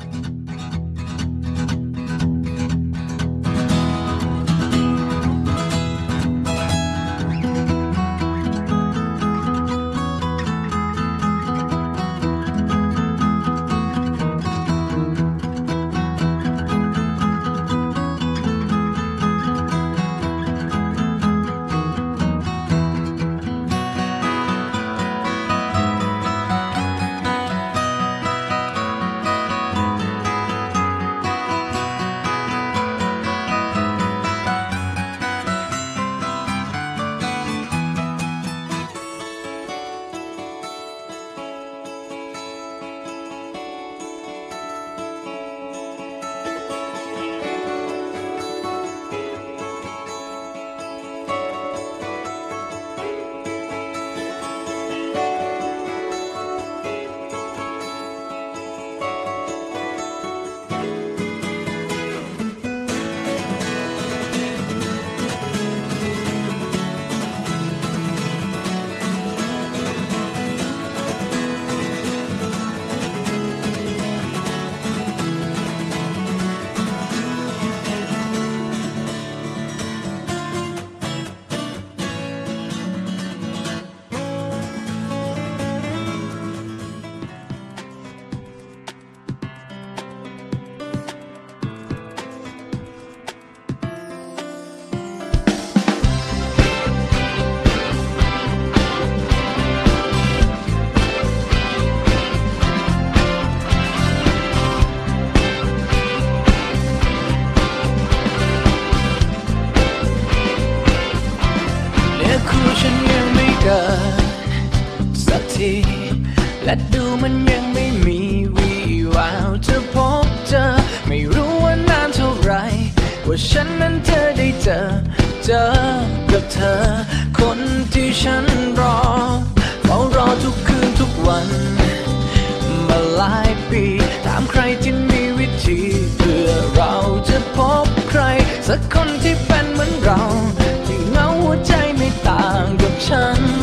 Bye. และดูมันยังไม่มีวีแววจะพบเจอ ไม่รู้ว่านานเท่าไรกว่าฉันนั้นเธอได้เจอ เจอกับเธอ คนที่ฉันรอเฝ้ารอทุกคืนทุกวัน มาหลายปี ถามใครที่มีวิธีเพื่อเราจะพบใคร สักคนที่เป็นเหมือนเรา ที่เงาหัวใจไม่ต่างกับฉัน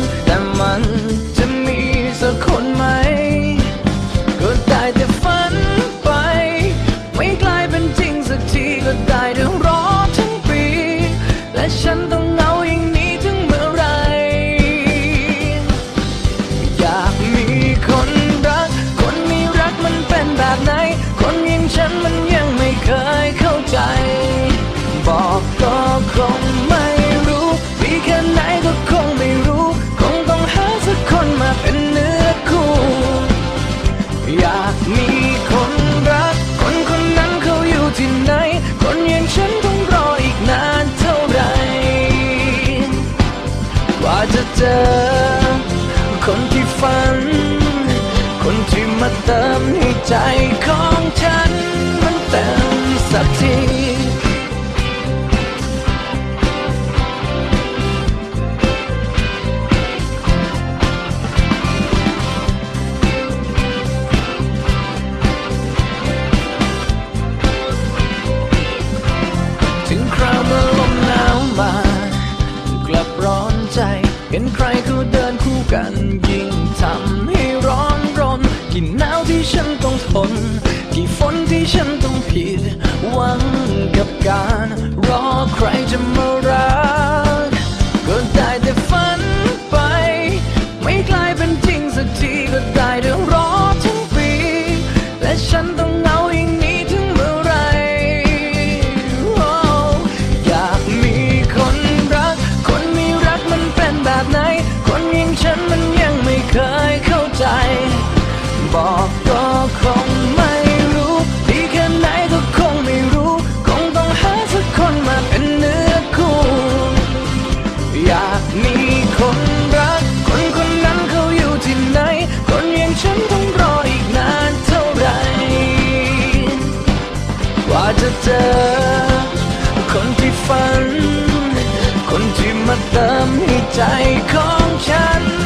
ัน คนที่มาเติมให้ใจของฉัน มันเต็มสักทีเห็นใครเขาเดินคู่กันยิง ทำให้ร้อนรน กี่หนาวที่ฉันต้องทน กี่ฝนที่ฉันต้องผิด หวังกับการรอใครจะมารัก ใจของฉัน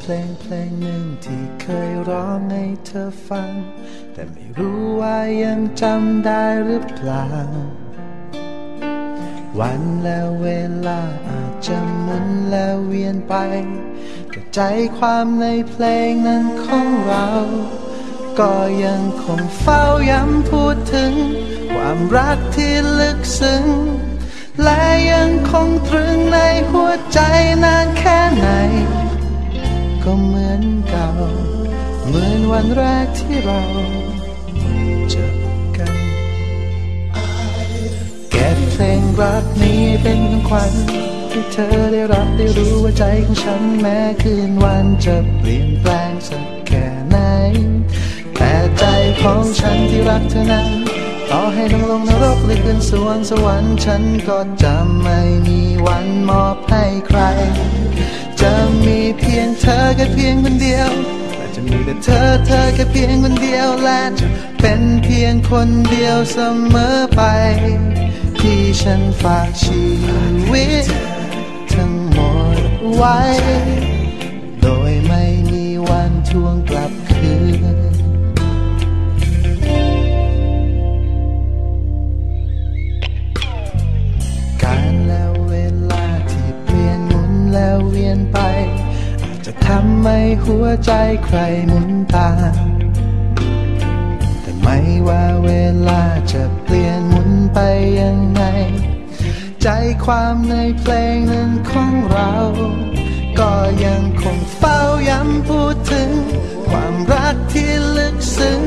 เพลงเพลงหนึ่งที่เคยร้องให้เธอฟัง แต่ไม่รู้ว่ายังจำได้หรือเปล่า วันและเวลาอาจจะหมุนและเวียนไป แต่ใจความในเพลงนั้นของเรา ก็ยังคงเฝ้าย้ำพูดถึง ความรักที่ลึกซึ้งและยังคงตรึงในหัวใจนานแค่ไหน ก็เหมือนเก่า เหมือนวันแรกที่เราเจอกัน เก็บเพลงรักนี้เป็นของขวัญให้เธอได้รับได้รู้ว่าใจของฉันแม้คืนวันจะเปลี่ยนแปลงสักแค่ไหน แต่ใจของฉันที่รักเธอนั้น ต่อให้ต้งลงนรกหรือขึ้นสวงสวรรค์ฉันก็จะไม่มีวันมอบให้ใคร จะมีเพียงเธอแค่เพียงคนเดียวและจะมีแต่เธอเธอแค่เพียงคนเดียวและจะเป็นเพียงคนเดียวเสมอไป ที่ฉันฝากชีวิตทั้งหมดไว้ โดยไม่มีวันทวงกลับคืน ห้หัวใจใครหมุนตาม แต่ไม่ว่าเวลาจะเปลี่ยนหมุนไปยังไง ใจความในเพลงนั้นของเรา ก็ยังคงเฝ้าย้ำพูดถึง ความรักที่ลึกซึ้ง